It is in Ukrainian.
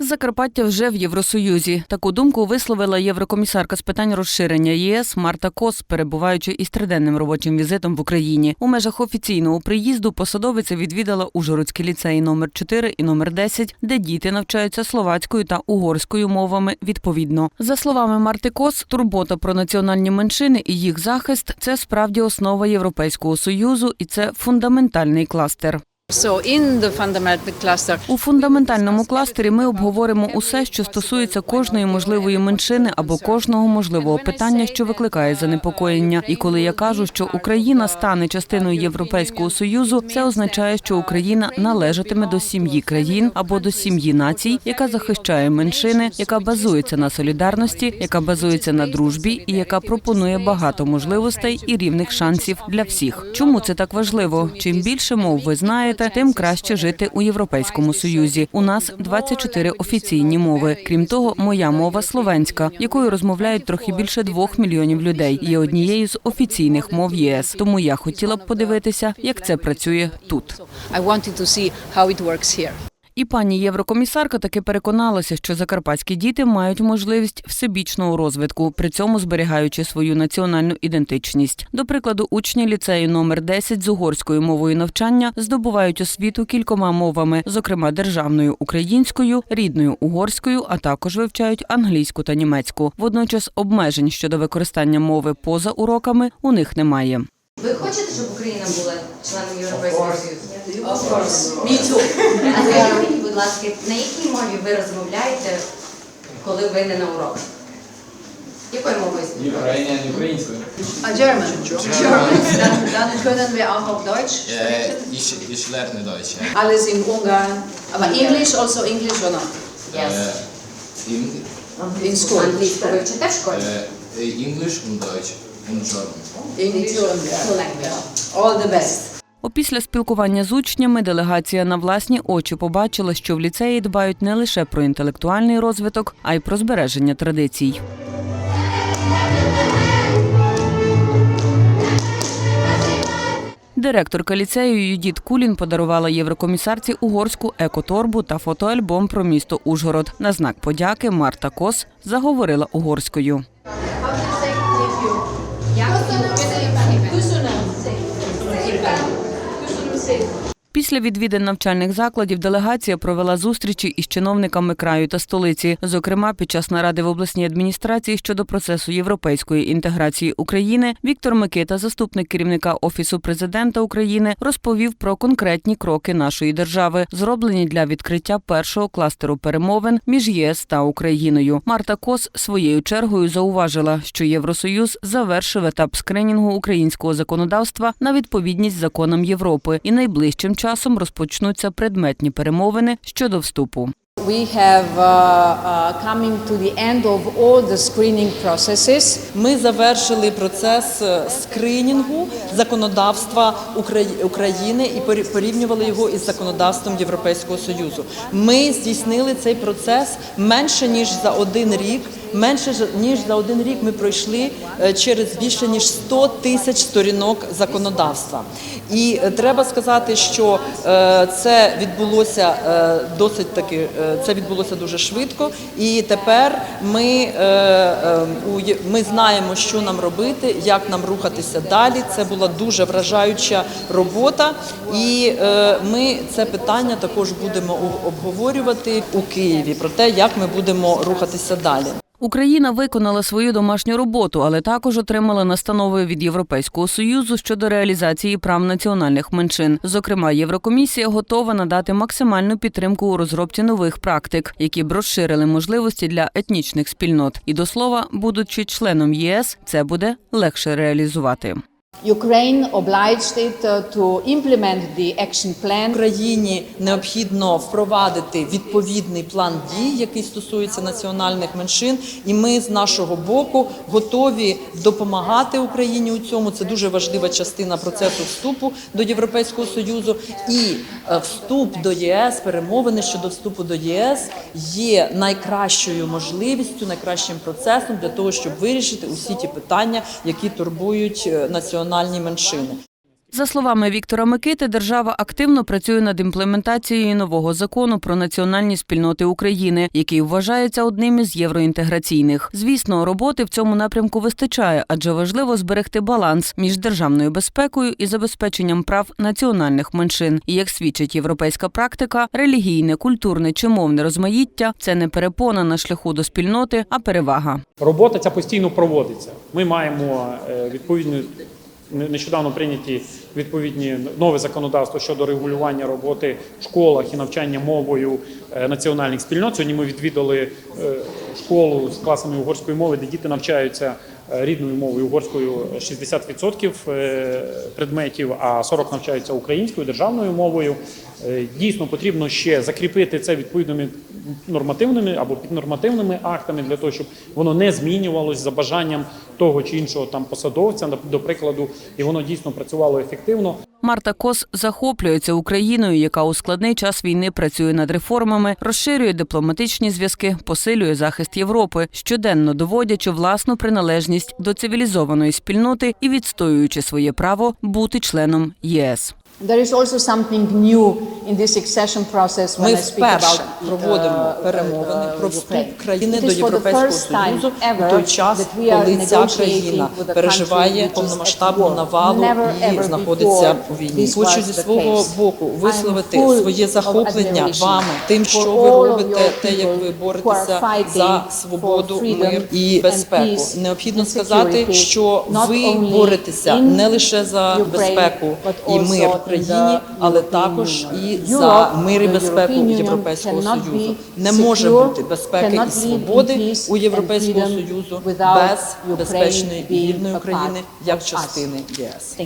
Закарпаття вже в Євросоюзі. Таку думку висловила єврокомісарка з питань розширення ЄС Марта Кос, перебуваючи із триденним робочим візитом в Україні. У межах офіційного приїзду посадовиця відвідала Ужгородські ліцеї номер 4 і номер 10, де діти навчаються словацькою та угорською мовами відповідно. За словами Марти Кос, турбота про національні меншини і їх захист це справді основа Європейського союзу, і це фундаментальний кластер. У фундаментальному кластері ми обговоримо усе, що стосується кожної можливої меншини або кожного можливого питання, що викликає занепокоєння. І коли я кажу, що Україна стане частиною Європейського союзу, це означає, що Україна належатиме до сім'ї країн або до сім'ї націй, яка захищає меншини, яка базується на солідарності, яка базується на дружбі і яка пропонує багато можливостей і рівних шансів для всіх. Чому це так важливо? Чим більше мов ви знаєте, тим краще жити у Європейському Союзі. У нас 24 офіційні мови. Крім того, моя мова словенська, якою розмовляють трохи більше двох мільйонів людей. Є однією з офіційних мов ЄС. Тому я хотіла б подивитися, як це працює тут. І пані єврокомісарка таки переконалася, що закарпатські діти мають можливість всебічного розвитку, при цьому зберігаючи свою національну ідентичність. До прикладу, учні ліцею номер 10 з угорською мовою навчання здобувають освіту кількома мовами, зокрема державною українською, рідною угорською, а також вивчають англійську та німецьку. Водночас обмежень щодо використання мови поза уроками у них немає. Ви хочете, щоб Україна була членом Європейського Союзу? Of course, me too. А скажіть мені, будь ласка, на якій мові ви розмовляєте, коли ви не на уроках? Якою мовою? Ukrainian, українською. Uh, German. German. Dann, dann können wir auch auf Deutsch Äh, sprechen. ich, ich lerne Deutsch. ja. Alles in Ungarn. Aber English, also English or not? Yes. Äh, in, In school. Англійську ви вчите в школі? äh, English und Deutsch All the best. Опісля спілкування з учнями делегація на власні очі побачила, що в ліцеї дбають не лише про інтелектуальний розвиток, а й про збереження традицій. Директорка ліцею Юдіт Кулін подарувала єврокомісарці угорську екоторбу та фотоальбом про місто Ужгород. На знак подяки Марта Кос заговорила угорською. que Після відвідин навчальних закладів делегація провела зустрічі із чиновниками краю та столиці. Зокрема, під час наради в обласній адміністрації щодо процесу європейської інтеграції України Віктор Микита, заступник керівника офісу президента України, розповів про конкретні кроки нашої держави, зроблені для відкриття першого кластеру перемовин між ЄС та Україною. Марта Кос своєю чергою зауважила, що Євросоюз завершив етап скринінгу українського законодавства на відповідність законам Європи, і найближчим часом розпочнуться предметні перемовини щодо вступу. We have uh, uh, coming to the end of all the screening processes. Ми завершили процес е, скринінгу законодавства Украї- України і порі- порівнювали його із законодавством Європейського союзу. Ми здійснили цей процес менше ніж за один рік. Менше ніж за один рік ми пройшли е, через більше ніж 100 тисяч сторінок законодавства. І е, треба сказати, що е, це відбулося досить таки, це відбулося дуже швидко. І тепер ми, ми знаємо, що нам робити, як нам рухатися далі. Це була дуже вражаюча робота, і ми це питання також будемо обговорювати у Києві про те, як ми будемо рухатися далі. Україна виконала свою домашню роботу, але також отримала настанови від Європейського союзу щодо реалізації прав національних меншин. Зокрема, Єврокомісія готова надати максимальну підтримку у розробці нових практик, які б розширили можливості для етнічних спільнот. І до слова, будучи членом ЄС, це буде легше реалізувати. Ukraine obliged it uh, to implement the action plan. Україні необхідно впровадити відповідний план дій, який стосується національних меншин, і ми з нашого боку готові допомагати Україні у цьому. Це дуже важлива частина процесу вступу до Європейського союзу. І е, вступ до ЄС, перемовини щодо вступу до ЄС є найкращою можливістю, найкращим процесом для того, щоб вирішити усі ті питання, які турбують е, національні меншини. За словами Віктора Микити, держава активно працює над імплементацією нового закону про національні спільноти України, який вважається одним із євроінтеграційних. Звісно, роботи в цьому напрямку вистачає, адже важливо зберегти баланс між державною безпекою і забезпеченням прав національних меншин. І як свідчить європейська практика, релігійне, культурне чи мовне розмаїття це не перепона на шляху до спільноти, а перевага. Робота ця постійно проводиться. Ми маємо е, відповідні не- нещодавно прийняті відповідні нове законодавство щодо регулювання роботи в школах і навчання мовою е, національних спільнот. Сьогодні ми відвідали е, школу з класами угорської мови, де діти навчаються рідною мовою угорською 60% е, предметів, а 40 навчаються українською державною мовою. Е, Дійсно потрібно ще закріпити це відповідними нормативними або піднормативними актами для того, щоб воно не змінювалось за бажанням того чи іншого там посадовця, до прикладу, і воно дійсно працювало ефективно. Марта Кос захоплюється Україною, яка у складний час війни працює над реформами, розширює дипломатичні зв'язки, посилює захист Європи, щоденно доводячи власну приналежність до цивілізованої спільноти і відстоюючи своє право бути членом ЄС. There is also something new in this accession process when Ми I speak вперше about проводимо uh, перемовини uh, про вступ країни до Європейського Союзу в той час, коли ця країна переживає повномасштабну навалу і знаходиться у війні. Хочу зі свого боку висловити своє захоплення вами, тим, що ви робите, те, як ви боретеся за свободу, мир і безпеку. Необхідно сказати, що ви боретеся не лише за безпеку і мир в in країні, але також і за мир і безпеку Європейського Союзу. Не може бути безпеки і свободи у Європейського Союзу без безпечної і вільної України як частини ЄС.